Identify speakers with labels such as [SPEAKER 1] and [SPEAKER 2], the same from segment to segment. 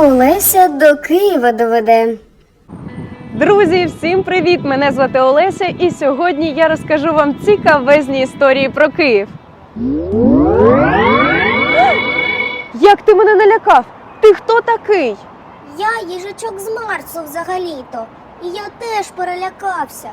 [SPEAKER 1] Олеся до Києва доведе.
[SPEAKER 2] Друзі, всім привіт! Мене звати Олеся, і сьогодні я розкажу вам цікавезні історії про Київ. Як ти мене налякав? Ти хто такий?
[SPEAKER 1] Я їжачок з Марсу взагалі-то. І я теж перелякався.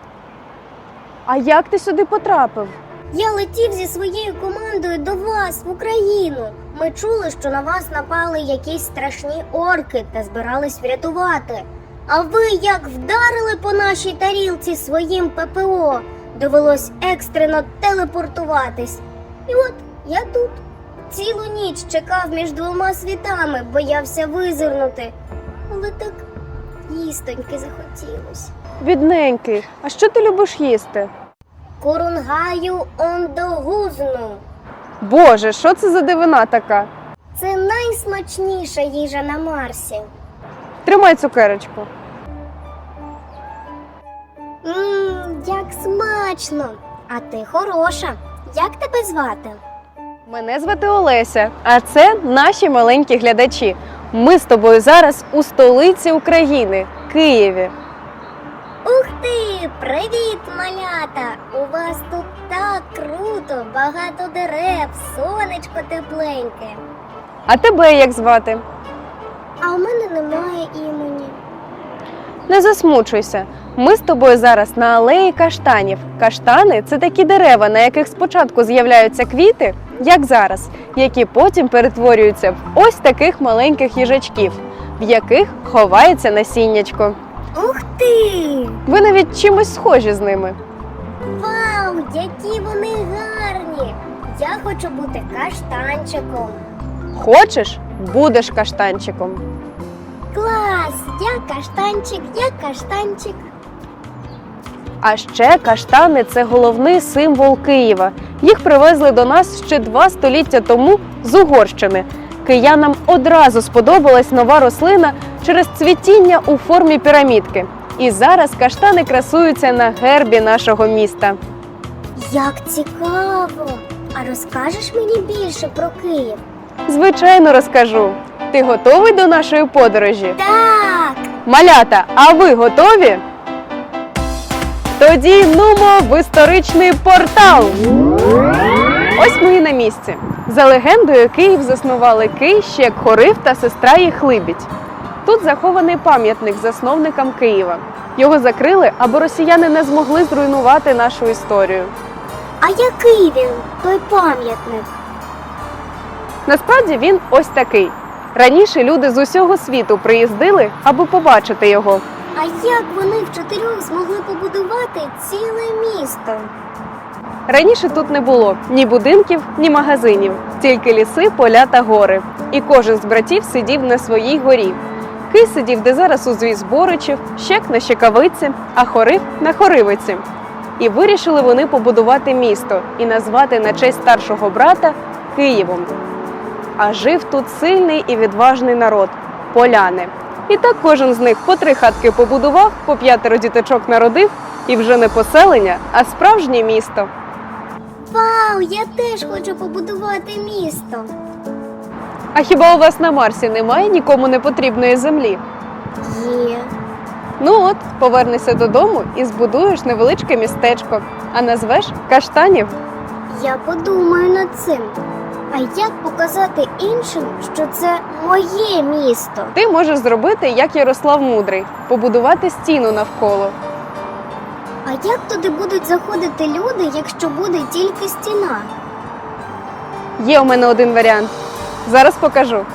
[SPEAKER 2] А як ти сюди потрапив?
[SPEAKER 1] Я летів зі своєю командою до вас в Україну. Ми чули, що на вас напали якісь страшні орки та збирались врятувати. А ви як вдарили по нашій тарілці своїм ППО, довелось екстрено телепортуватись. І от я тут. Цілу ніч чекав між двома світами, боявся визирнути. Але так їстоньки захотілось.
[SPEAKER 2] Бідненький, а що ти любиш їсти?
[SPEAKER 1] Курунгаю ондогузну.
[SPEAKER 2] Боже, що це за дивина така?
[SPEAKER 1] Це найсмачніша їжа на Марсі.
[SPEAKER 2] Тримай цукерочку.
[SPEAKER 1] Мм, як смачно! А ти хороша. Як тебе звати?
[SPEAKER 2] Мене звати Олеся, а це наші маленькі глядачі. Ми з тобою зараз у столиці України, Києві.
[SPEAKER 1] Привіт, малята! У вас тут так круто, багато дерев, сонечко тепленьке.
[SPEAKER 2] А тебе як звати?
[SPEAKER 1] А у мене немає імені.
[SPEAKER 2] Не засмучуйся. Ми з тобою зараз на алеї каштанів. Каштани це такі дерева, на яких спочатку з'являються квіти, як зараз, які потім перетворюються в ось таких маленьких їжачків, в яких ховається насіннячко.
[SPEAKER 1] Ти!
[SPEAKER 2] Ви навіть чимось схожі з ними.
[SPEAKER 1] Вау, які вони гарні! Я хочу бути каштанчиком.
[SPEAKER 2] Хочеш, будеш каштанчиком.
[SPEAKER 1] Клас! Я каштанчик, я каштанчик.
[SPEAKER 2] А ще каштани це головний символ Києва. Їх привезли до нас ще два століття тому з Угорщини. Киянам одразу сподобалась нова рослина через цвітіння у формі пірамідки. І зараз каштани красуються на гербі нашого міста.
[SPEAKER 1] Як цікаво! А розкажеш мені більше про Київ?
[SPEAKER 2] Звичайно, розкажу. Ти готовий до нашої подорожі?
[SPEAKER 1] Так!
[SPEAKER 2] Малята, а ви готові? Тоді нумо в історичний портал. Ось ми і на місці. За легендою, Київ заснували Кий, Щек Хорив та сестра їх Либідь. Тут захований пам'ятник засновникам Києва. Його закрили, аби росіяни не змогли зруйнувати нашу історію.
[SPEAKER 1] А який він, той пам'ятник?
[SPEAKER 2] Насправді він ось такий. Раніше люди з усього світу приїздили, аби побачити його.
[SPEAKER 1] А як вони в чотирьох змогли побудувати ціле місто?
[SPEAKER 2] Раніше тут не було ні будинків, ні магазинів, тільки ліси, поля та гори. І кожен з братів сидів на своїй горі. Кий сидів, де зараз узвіз Боричів, щек на щекавиці, а хорив на хоривиці. І вирішили вони побудувати місто і назвати на честь старшого брата Києвом. А жив тут сильний і відважний народ поляни. І так кожен з них по три хатки побудував, по п'ятеро діточок народив, і вже не поселення, а справжнє місто.
[SPEAKER 1] Вау, я теж хочу побудувати місто.
[SPEAKER 2] А хіба у вас на Марсі немає нікому не потрібної землі?
[SPEAKER 1] Є.
[SPEAKER 2] Ну от, повернешся додому і збудуєш невеличке містечко, а назвеш Каштанів.
[SPEAKER 1] Я подумаю над цим. А як показати іншим, що це моє місто?
[SPEAKER 2] Ти можеш зробити, як Ярослав Мудрий, побудувати стіну навколо.
[SPEAKER 1] А як туди будуть заходити люди, якщо буде тільки стіна?
[SPEAKER 2] Є у мене один варіант. Зараз покажу.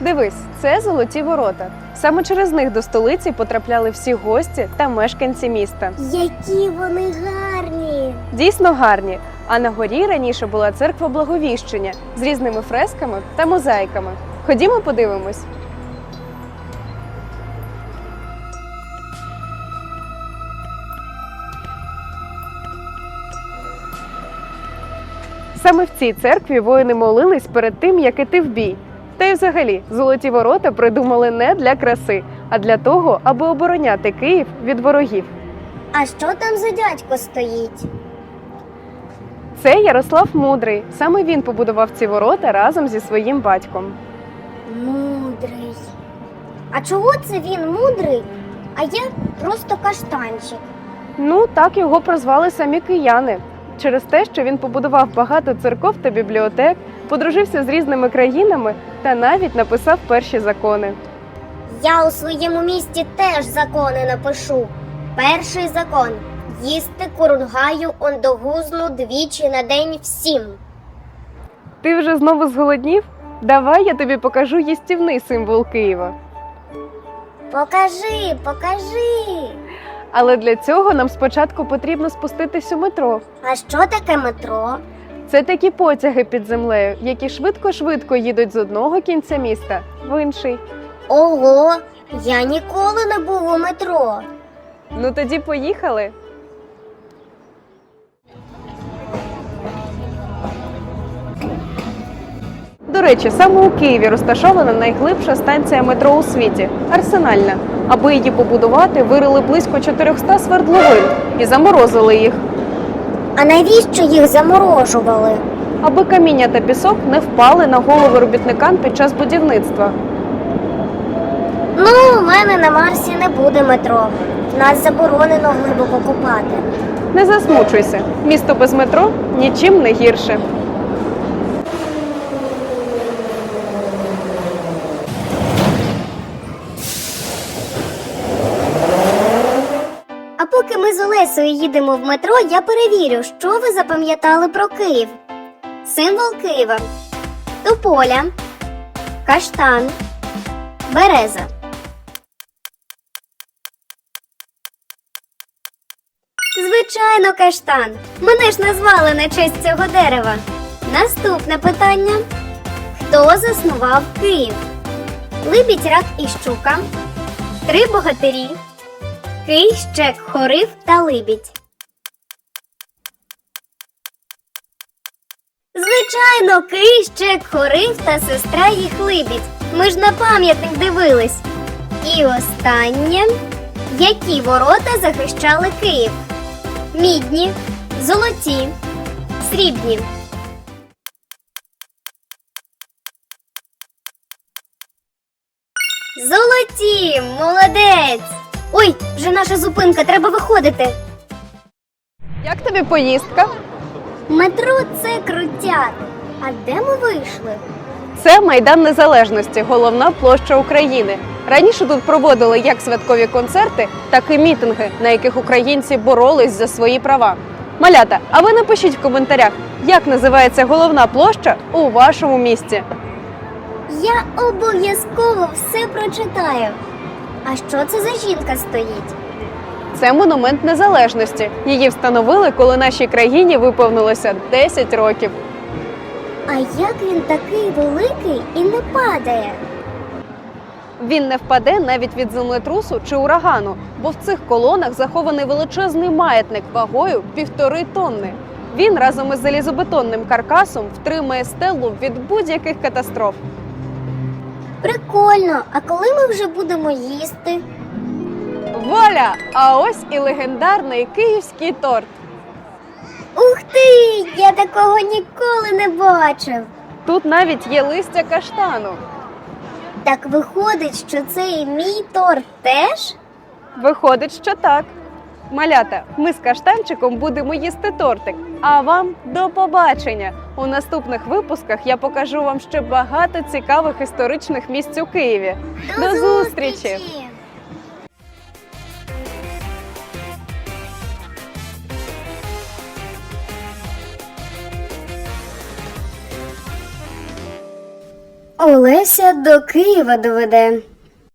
[SPEAKER 2] Дивись, це золоті ворота. Саме через них до столиці потрапляли всі гості та мешканці міста.
[SPEAKER 1] Які вони гарні!
[SPEAKER 2] Дійсно гарні. А на горі раніше була церква Благовіщення з різними фресками та мозаїками. Ходімо, подивимось. Саме в цій церкві воїни молились перед тим, як іти в бій. Та й взагалі золоті ворота придумали не для краси, а для того, аби обороняти Київ від ворогів.
[SPEAKER 1] А що там за дядько стоїть?
[SPEAKER 2] Це Ярослав Мудрий. Саме він побудував ці ворота разом зі своїм батьком.
[SPEAKER 1] Мудрий. А чого це він мудрий, а я просто каштанчик?
[SPEAKER 2] Ну, так його прозвали самі кияни. Через те, що він побудував багато церков та бібліотек, подружився з різними країнами та навіть написав перші закони.
[SPEAKER 1] Я у своєму місті теж закони напишу. Перший закон їсти курунгаю ондогузну двічі на день всім.
[SPEAKER 2] Ти вже знову зголоднів? Давай я тобі покажу їстівний символ Києва.
[SPEAKER 1] Покажи, покажи.
[SPEAKER 2] Але для цього нам спочатку потрібно спуститись у метро.
[SPEAKER 1] А що таке метро?
[SPEAKER 2] Це такі потяги під землею, які швидко-швидко їдуть з одного кінця міста в інший.
[SPEAKER 1] Ого, я ніколи не був у метро.
[SPEAKER 2] Ну тоді поїхали. До речі, саме у Києві розташована найглибша станція метро у світі Арсенальна. Аби її побудувати, вирили близько 400 свердловин і заморозили їх,
[SPEAKER 1] А навіщо їх заморожували?
[SPEAKER 2] аби каміння та пісок не впали на голови робітникам під час будівництва.
[SPEAKER 1] Ну, у мене на Марсі не буде метро. Нас заборонено глибоко копати.
[SPEAKER 2] Не засмучуйся, місто без метро нічим не гірше.
[SPEAKER 1] Олесею їдемо в метро, я перевірю, що ви запам'ятали про Київ. Символ Києва. Тополя, каштан, береза. Звичайно, каштан. Мене ж назвали на честь цього дерева. Наступне питання: хто заснував Київ? Либідь, рак і щука, три богатирі, Кий, щек, хорив та либідь. Звичайно, Кий, хорив та сестра їх либідь. Ми ж на пам'ятник дивились. І останнє. Які ворота захищали Київ? Мідні, золоті, срібні. Золоті, молодець! Ой, вже наша зупинка, треба виходити.
[SPEAKER 2] Як тобі поїздка?
[SPEAKER 1] Метро це крутяк. А де ми вийшли?
[SPEAKER 2] Це Майдан Незалежності, головна площа України. Раніше тут проводили як святкові концерти, так і мітинги, на яких українці боролись за свої права. Малята, а ви напишіть в коментарях, як називається головна площа у вашому місті.
[SPEAKER 1] Я обов'язково все прочитаю. А що це за жінка стоїть?
[SPEAKER 2] Це монумент незалежності. Її встановили, коли нашій країні виповнилося 10 років.
[SPEAKER 1] А як він такий великий і не падає?
[SPEAKER 2] Він не впаде навіть від землетрусу чи урагану, бо в цих колонах захований величезний маятник вагою півтори тонни. Він разом із залізобетонним каркасом втримає стелу від будь-яких катастроф.
[SPEAKER 1] Прикольно, а коли ми вже будемо їсти?
[SPEAKER 2] Воля! А ось і легендарний київський торт.
[SPEAKER 1] Ух ти! Я такого ніколи не бачив.
[SPEAKER 2] Тут навіть є листя каштану.
[SPEAKER 1] Так виходить, що це і мій торт теж?
[SPEAKER 2] Виходить, що так. Малята, ми з каштанчиком будемо їсти тортик. А вам до побачення! У наступних випусках я покажу вам ще багато цікавих історичних місць у Києві. До зустрічі!
[SPEAKER 1] Олеся до Києва доведе.